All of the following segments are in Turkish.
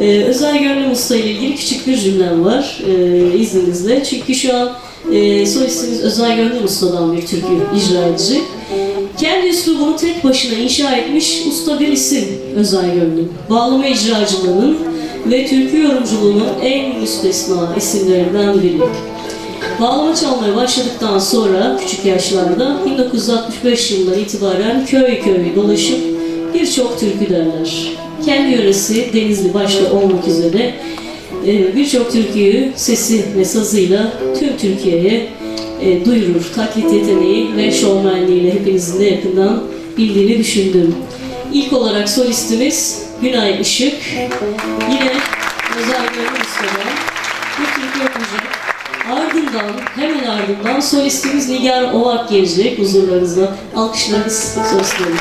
Ee, Özel Gönlüm Usta ile ilgili küçük bir cümlem var e, izninizle. Çünkü şu an e, solistimiz Özel Gönlüm Usta'dan bir türkü icra edecek. Kendi üslubunu tek başına inşa etmiş usta bir isim Özel Gönlüm. Bağlama icracılığının ve türkü yorumculuğunun en müstesna isimlerinden biri. Bağlama çalmaya başladıktan sonra küçük yaşlarda 1965 yılından itibaren köy köy dolaşıp birçok türkü derler. Kendi yöresi Denizli başta olmak üzere e, birçok türküyü sesi ve sazıyla tüm Türkiye'ye e, duyurur. Taklit yeteneği ve şovmenliğiyle hepinizin de yakından bildiğini düşündüm. İlk olarak solistimiz Günay Işık. Yine özel gönül ustadan bu türkü okuyacak. Ardından, hemen ardından solistimiz Nigar Ovak gelecek huzurlarınızda. Alkışlarınız solistlerimiz.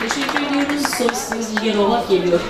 Teşekkür ediyoruz. Solistimiz Bilge Novak geliyor.